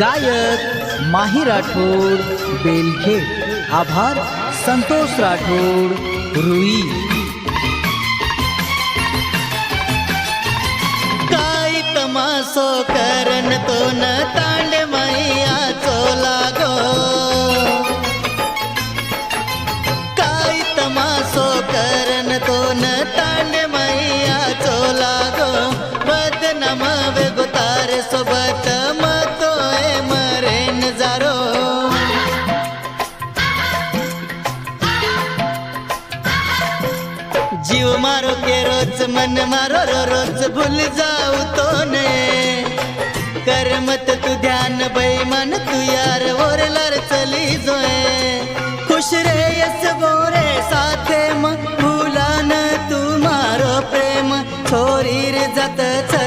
गायक माही राठोड बेलखेड. आभार संतोष राठोड रुई. काय तमासो करन तो न तांड मैया चोला गो. काय तमासो करन तो न तांड मैया चोला गो. बदनाम वेगोतार सोबत जीव मारो के रोज मन मारो रो रोज भूल जाऊ तो ने कर मत तू ध्यान बेईमान तू यार ओरलार चली जोए। खुश रे यस बोरे साथे म भूला न तू मारो प्रेम। छोरी रे जत छय